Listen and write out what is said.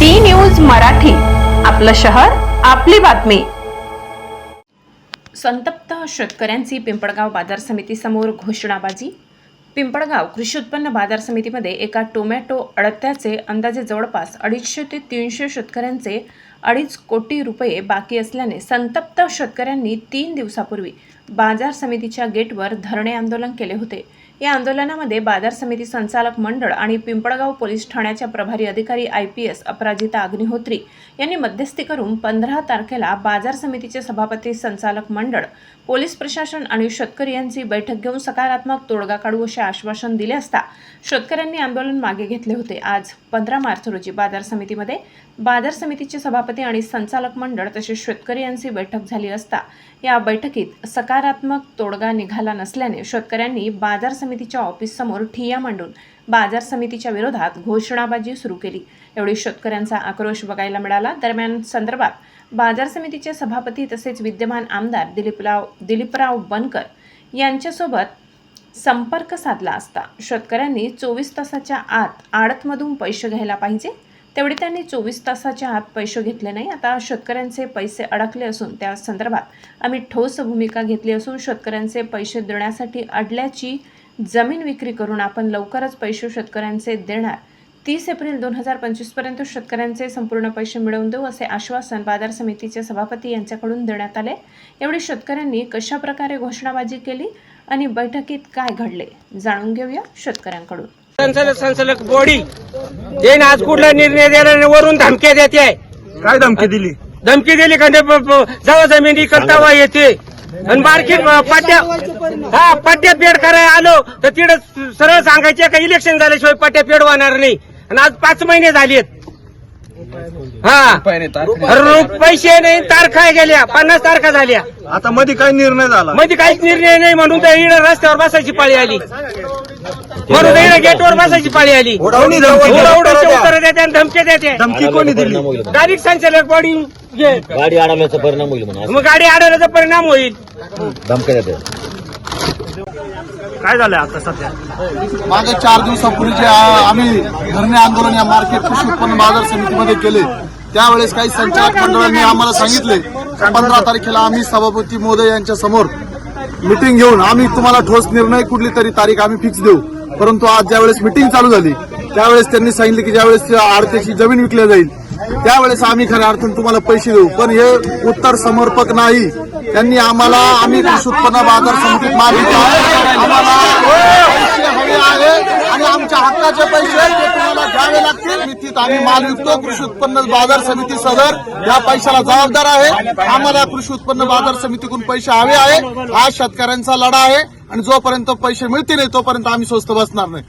D news Marathi आपलं शहर आपली बातमी. संतप्त शेतकऱ्यांची पिंपळगाव बाजार समितीसमोर घोषणाबाजी. पिंपळगाव कृषी उत्पन्न बाजार समितीमध्ये एका टोमॅटो अडत्याचे अंदाजे जवळपास अडीचशे ते तीनशे शेतकऱ्यांचे अडीच कोटी रुपये बाकी असल्याने संतप्त शेतकऱ्यांनी तीन दिवसापूर्वी बाजार समितीच्या गेटवर धरणे आंदोलन केले होते. या आंदोलनामध्ये बाजार समिती संचालक मंडळ आणि पिंपळगाव पोलीस ठाण्याच्या प्रभारी अधिकारी I P S Aparajita Agnihotri यांनी मध्यस्थी करून पंधरा तारखेला बाजार समितीचे सभापती संचालक मंडळ पोलीस प्रशासन आणि शेतकरी यांची बैठक घेऊन सकारात्मक तोडगा काढू असे आश्वासन दिले असता शेतकऱ्यांनी आंदोलन मागे घेतले होते. आज पंधरा मार्च रोजी बाजार समितीमध्ये बाजार समितीचे सभापती आणि संचालक मंडळ तसेच शेतकरी यांची बैठक झाली असता या बैठकीत सकारात्मक तोडगा निघाला नसल्याने शेतकऱ्यांनी बाजार समितीच्या ऑफिससमोर ठिया मांडून बाजार समितीच्या विरोधात घोषणाबाजी सुरू केली. एवढी शेतकऱ्यांचा आक्रोश बघायला मिळाला. दरम्यान संदर्भात बाजार समितीचे सभापती तसेच विद्यमान आमदार दिलीपराव दिलीपराव बनकर यांच्यासोबत संपर्क साधला असता. शेतकऱ्यांनी चोवीस तासाच्या आत आडतमधून पैसे घ्यायला पाहिजे. तेवढे त्यांनी चोवीस तासाच्या आत पैसे घेतले नाही. आता शेतकऱ्यांचे पैसे अडकले असून त्या संदर्भात आम्ही ठोस भूमिका घेतली असून शेतकऱ्यांचे पैसे देण्यासाठी अडल्याची जमीन विक्री करून आपण लवकरच पैसे शेतकऱ्यांचे देणार. तीस एप्रिल दोन हजार पंचवीसपर्यंत शेतकऱ्यांचे संपूर्ण पैसे मिळवून देऊ असे आश्वासन बाजार समितीचे सभापती यांच्याकडून देण्यात आले. एवढी शेतकऱ्यांनी कशा प्रकारे घोषणाबाजी केली आणि बैठकीत काय घडले जाणून घेऊया शेतकऱ्यांकडून. संचालक संचालक बॉडी जे आज कुठला निर्णय देणार नाही, वरून धमक्या देते. काय धमकी दिली? धमकी दिली का? जेव्हा जमिनी करतावा येते. आणि मार्केट पट्ट्या हा पट्ट्या पेड करायला आलो तर तिकडे सरळ सांगायचे का इलेक्शन झाल्याशिवाय पट्ट्या पेड होणार नाही. आणि आज पाच महिने झालेत. हा. पैसे नाही तारखा गेल्या पन्नास तारखा झाल्या. आता मध्ये काय निर्णय झाला. मध्ये काहीच निर्णय नाही म्हणून तर इकडे रस्त्यावर बसायची पाळी आली. म्हणून इकडे गेटवर बसायची पाळी आली. उत्तर देते आणि धमके देते धमकी कोणी दिली? गाडी संचालक बॉडी. गाडी अडवण्याचा परिणाम होईल मग गाडी अडवण्याचा परिणाम होईल. धमक्या देते काय झालंय आता सध्या? मागे चार दिवसापूर्वी जे आ- आम्ही धरणे आंदोलन या मार्केट कृषी उत्पन्न बाजार समितीमध्ये केले त्यावेळेस काही संचालक मंडळांनी आम्हाला सांगितले पंधरा तारखेला आम्ही सभापती मोदय यांच्या समोर मिटिंग घेऊन आम्ही तुम्हाला ठोस निर्णय कुठली तरी तारीख आम्ही फिक्स देऊ. परंतु आज ज्यावेळेस मिटिंग चालू झाली त्यावेळेस त्यांनी सांगितले की ज्यावेळेस आडत्याची जमीन विकल्या जाईल त्यावेळेस आम्ही खऱ्या अर्थाने तुम्हाला पैसे देऊ. पण हे उत्तर समर्पक नाही. त्यांनी आम्हाला आम्ही कृषी उत्पन्न बाजार समितीत मागितलं आम्हाला पैसे हवे आहे आणि आमच्या हक्काचे पैसे ते तुम्हाला द्यावे लागतील. समितीत आम्ही माल विकतो. कृषी उत्पन्न बाजार समिती सदर या पैशाला जबाबदार आहे. आम्हाला कृषी उत्पन्न बाजार समितीकडून पैसे हवे आहे हा शेतकऱ्यांचा लढा आहे. आणि जोपर्यंत पैसे मिळतील नाही तोपर्यंत आम्ही स्वस्त बसणार नाही.